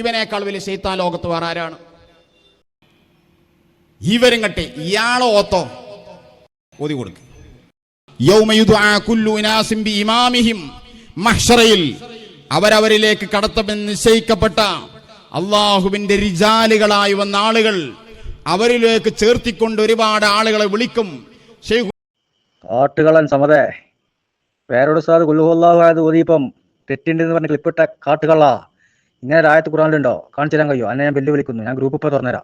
ഇവനേക്കാൾ വലിയ ശൈത്താൻ ലോകത്ത് വേറെ ആരാണ്? ഇവരും കട്ടെ ഇയാളെ ഓത്തോ? ഓതി കൊടുക്കും. ഇമാമിഹിം അവരവരിലേക്ക് കടത്തമെന്ന് നിശ്ചയിക്കപ്പെട്ട അള്ളാഹുവിന്റെ റിജാലുകളായി വന്ന ആളുകൾ അവരിലേക്ക് ചേർത്തിക്കൊണ്ട് ഒരുപാട് ആളുകളെ വിളിക്കും. കാട്ടുകളൻ സമതേ വേറൊരു സാധു കുല്ലുഹുല്ലാഹു ആയത് ഓതിയിപ്പം തെറ്റിണ്ടെന്ന് പറഞ്ഞ് ക്ലിപ്പിട്ട കാട്ടുകള. ഇങ്ങനെ രായത്ത് ഖുറാനിലുണ്ടോ കാണിച്ചു തരാൻ കഴിയോ അന്നെ ഞാൻ വെല്ലുവിളിക്കുന്നു ഞാൻ ഗ്രൂപ്പ് ഇപ്പോൾ തുറന്നുതരാം.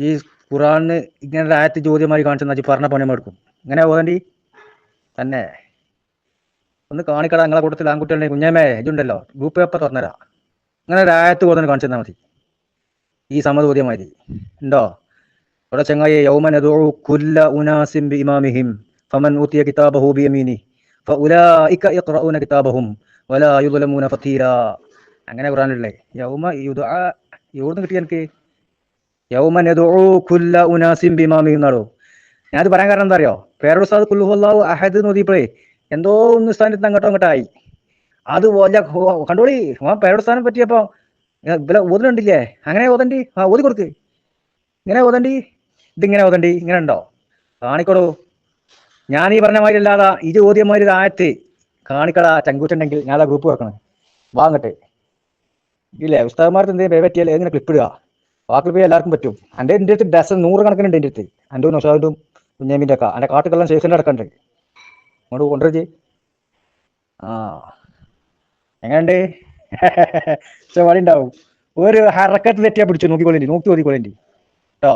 ഈ ഖുറാനിന് ഇങ്ങനെ രായത്ത് ചോദ്യമായി കാണിച്ചു തന്നാൽ പറഞ്ഞ പണി എടുക്കും. ഇങ്ങനെ പോകേണ്ടി? തന്നെ. ഒന്ന് കാണിക്കടാ നിങ്ങളെ കൂട്ടത്തിൽ ആൺകുട്ടികളുടെ കുഞ്ഞമ്മേ ഇതുണ്ടല്ലോ. ഗ്രൂപ്പ് പേപ്പർ തുറന്നുതരാം. ഇങ്ങനെ രായത്ത് കോതന് കാണിച്ചു തന്നാൽ മതി. ഈ സമചോദ്യമായി ഉണ്ടോ? ഇവിടെ ചങ്ങായി യൗമൻ കുല്ല ഉനാസിം ബി ഇമാമിഹിം ഫമൻ ഊത്തിയ കിതാബഹു ബിയമീനി ഫഉലൈക യഖ്റഊന കിതാബഹും വലാ യുദ്ലമൂന ഫതീര. അങ്ങനെ ഖുറാനുള്ളേ യൗമ യുദാ എവിടുന്ന് കിട്ടി എനിക്ക്? യൗമ നെതോ കുല്ല ഉനാസിൻ ബിമാമി എന്നാടോ. ഞാനത് പറയാൻ കാരണം എന്താ അറിയോ? പേരുടെ ഉസ്താദ് കുല്ലുഹുല്ലാഹു അഹദ് എന്ന് എന്തോ ഒന്ന് സ്ഥാനത്ത് അങ്ങോട്ടോ അങ്ങോട്ടായി അത് വല്ല കണ്ടോളി. ആ പേരുടെ സ്ഥാനം പറ്റിയപ്പോ ഇവലെ ഓതുന്നുണ്ടില്ലേ അങ്ങനെ ഓതണ്ടി. ആ ഓതി കൊടുക്ക്. ഇങ്ങനെ ഓതണ്ടി. ഇതിങ്ങനെ ഓതണ്ടി. ഇങ്ങനെ ഉണ്ടോ? കാണിക്കടോ. ഞാൻ ഈ പറഞ്ഞ മാതിരി അല്ലാതെ ഇത് ഓദ്യമാതിരി മാതിരി ആയത്ത് കാണിക്കടാ ചങ്കൂറ്റുണ്ടെങ്കിൽ ഞാൻ ആ ഗ്രൂപ്പ് വെക്കണം വാങ്ങട്ടെ ഇല്ലേ ഉസ്താദ്മാർക്ക് എന്തെങ്കിലും പറ്റിയാൽ എങ്ങനെ ക്ലിപ്പ് ഇടുക? ആ ക്ലിപ്പ് എല്ലാവർക്കും പറ്റും. എന്റെ എന്റെ അടുത്ത് ഡസൻ നൂറ് കണക്കിനുണ്ട് എന്റെ അടുത്ത്. എന്റെ നൊഷാദും കുഞ്ഞാമിന്റെ ഒക്കെ. എന്റെ കാട്ടുകളെല്ലാം ശേഖരന്റെ അടക്കണ്ട് അങ്ങോട്ട് കൊണ്ടുവരജി ആ. എങ്ങനെയുണ്ട്? ചെവാടി ഉണ്ടാവും ഒരു ഹറക്കത്ത് തെറ്റിയാ പിടിച്ചു? നോക്കിക്കൊള്ളേണ്ടി നോക്കി ഓതിക്കൊള്ളേണ്ടി. കേട്ടോ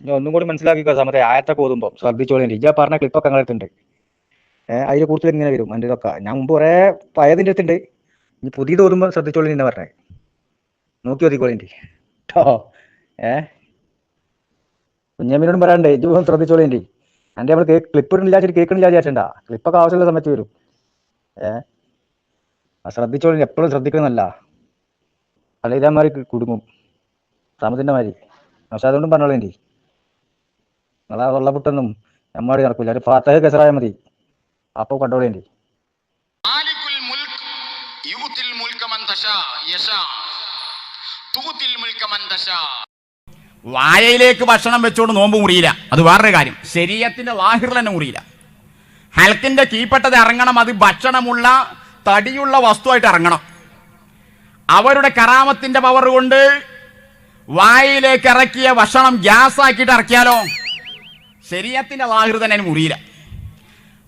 ഞാൻ ഒന്നും കൂടി മനസ്സിലാക്കി സമയത്തെ ആയത്തൊക്കെ ഓതുമ്പോൾ ശ്രദ്ധിച്ചോളേണ്ടി. ഇജ പറഞ്ഞ ക്ലിപ്പൊക്കെ അങ്ങനെ അടുത്തുണ്ട്. ഏഹ് അതിൽ കൂടുതൽ ഇങ്ങനെ വരും എന്റെ ഇതൊക്കെ. ഞാൻ മുമ്പ് കുറേ പഴയതിന്റെ അടുത്തുണ്ട്. ഇനി പുതിയത് ഓതുമ്പോ ശ്രദ്ധിച്ചോളി എന്നെ പറഞ്ഞേ. നോക്കി ഓതിക്കോളേണ്ടി കേട്ടോ ഏ? കുഞ്ഞമ്മിനോടും പറയാണ്ടേ ഇജ് ശ്രദ്ധിച്ചോളി എന്റെ നമ്മൾ കേക്ക് ക്ലിപ്പ് ഇടുന്നില്ല കേൾക്കണില്ല വിചാരിച്ചണ്ട ക്ലിപ്പൊക്കെ ആവശ്യമുള്ള സമയത്ത് വരും. ഏ? ആ ശ്രദ്ധിച്ചോളി എപ്പോഴും ശ്രദ്ധിക്കണമെന്നല്ല അല്ല ഇതേമാതിരി കുടുങ്ങും. താമസിന്റെ മാതിരി. പക്ഷെ അതുകൊണ്ടും പറഞ്ഞോളേണ്ടി നിങ്ങളാ വെള്ളപുട്ടൊന്നും എമ്മാടി നടക്കില്ല ഒരു ഫാത്തഹ കസറായ മതി. അപ്പൊ കണ്ടോളേണ്ടി യശാ. വായയിലേക്ക് ഭക്ഷണം വെച്ചുകൊണ്ട് നോമ്പ് മുറിയില്ല. അത് വേറൊരു കാര്യം. ശരീരത്തിന്റെ വാഹിർ തന്നെ മുറിയില്ല. ഹൽക്കിന്റെ കീപ്പെട്ടത് ഇറങ്ങണം. അത് ഭക്ഷണമുള്ള തടിയുള്ള വസ്തുവായിട്ട് ഇറങ്ങണം. അവരുടെ കറാമത്തിന്റെ പവർ കൊണ്ട് വായയിലേക്ക് ഇറക്കിയ ഭക്ഷണം ഗ്യാസ് ആക്കിയിട്ട് ഇറക്കിയാലോ? ശരീരത്തിന്റെ ലാഹിർ തന്നെ മുറിയില്ല.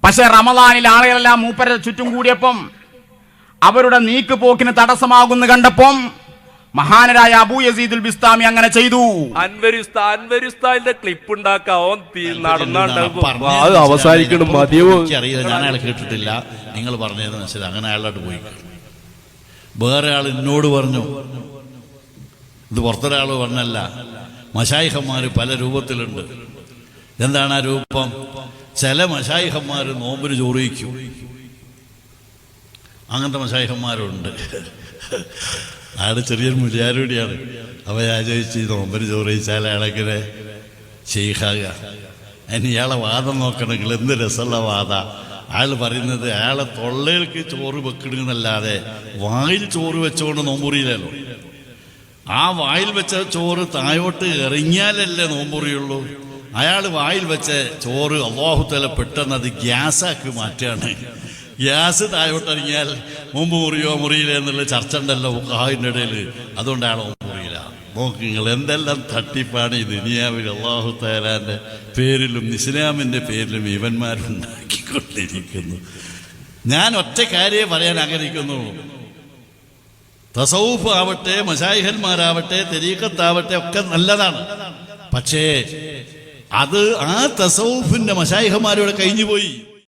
പക്ഷെ റമദാനിൽ ആളുകളെല്ലാം മൂപ്പര ചുറ്റും കൂടിയപ്പം അവരുടെ നീക്ക് പോക്കിന് തടസ്സമാകുന്നു കണ്ടപ്പം മഹാനരായ അബൂ യസീദുൽ ബിസ്താമി അങ്ങനെ ചെയ്തു. അൻവരിസ്ത അൻവരിസ്താന്റെ ക്ലിപ്പ് അത് അവസാനിക്കണം മതിയോ? ഞാൻ അയാളെ കേട്ടിട്ടില്ല. നിങ്ങൾ പറഞ്ഞത് മനസ്സിലായി അങ്ങനെ അയാളോട്ട് പോയി വേറെ ആൾ എന്നോട് പറഞ്ഞു ഇത് പുറത്തൊരാൾ പറഞ്ഞല്ല. മഷായിഹന്മാർ പല രൂപത്തിലുണ്ട്. എന്താണ് ആ രൂപം? ചില മഷായിഹന്മാർ നോമ്പിന് ചോറിയിക്കും അങ്ങനത്തെ മഷായിഹന്മാരുണ്ട്. അയാൾ ചെറിയൊരു മുരിയാരൂടിയാണ് അവ ഈ നോമ്പിന് ചോറിയിച്ചാൽ അയാളെങ്ങനെ ചെയ്യാക അതിന് ഇയാളെ വാദം നോക്കണമെങ്കിൽ എന്ത് രസമുള്ള വാദ? അയാൾ പറയുന്നത് അയാളെ തൊള്ളേൽക്ക് ചോറ് വെക്കണമെന്നല്ലാതെ വായിൽ ചോറ് വെച്ചുകൊണ്ട് നോമ്പുറിയില്ലല്ലോ. ആ വായിൽ വെച്ച ചോറ് താഴോട്ട് ഇറങ്ങിയാലല്ലേ നോമ്പുറിയുള്ളൂ. അയാൾ വായിൽ വെച്ച ചോറ് അള്ളാഹുത്തല പെട്ടെന്ന് അത് ഗ്യാസാക്കി മാറ്റുകയാണ്. ഗ്യാസ് താഴോട്ട് ഇറങ്ങിയാൽ മുമ്പ് മുറിയോ മുറിയില്ല എന്നുള്ള ചർച്ച ഉണ്ടല്ലോ ഹാവിന്റെ ഇടയിൽ അതുകൊണ്ട് അയാൾ മുറിയില്ല. നോക്ക് നിങ്ങൾ എന്തെല്ലാം തട്ടിപ്പാണ് ഈ ദുനിയാവിൽ അള്ളാഹു തലാന്റെ പേരിലും ഇസ്ലാമിന്റെ പേരിലും ഇവന്മാരുണ്ടാക്കിക്കൊണ്ടിരിക്കുന്നു ഞാൻ ഒറ്റ കാര്യമേ പറയാൻ ആഗ്രഹിക്കുന്നു. തസൗഫ് ആവട്ടെ മഷായിഹന്മാരാവട്ടെ തെരീക്കത്താവട്ടെ ഒക്കെ നല്ലതാണ്. പക്ഷേ അത് ആ തസൗഫിന്റെ മഷായിഹന്മാരോട് കഴിഞ്ഞുപോയി.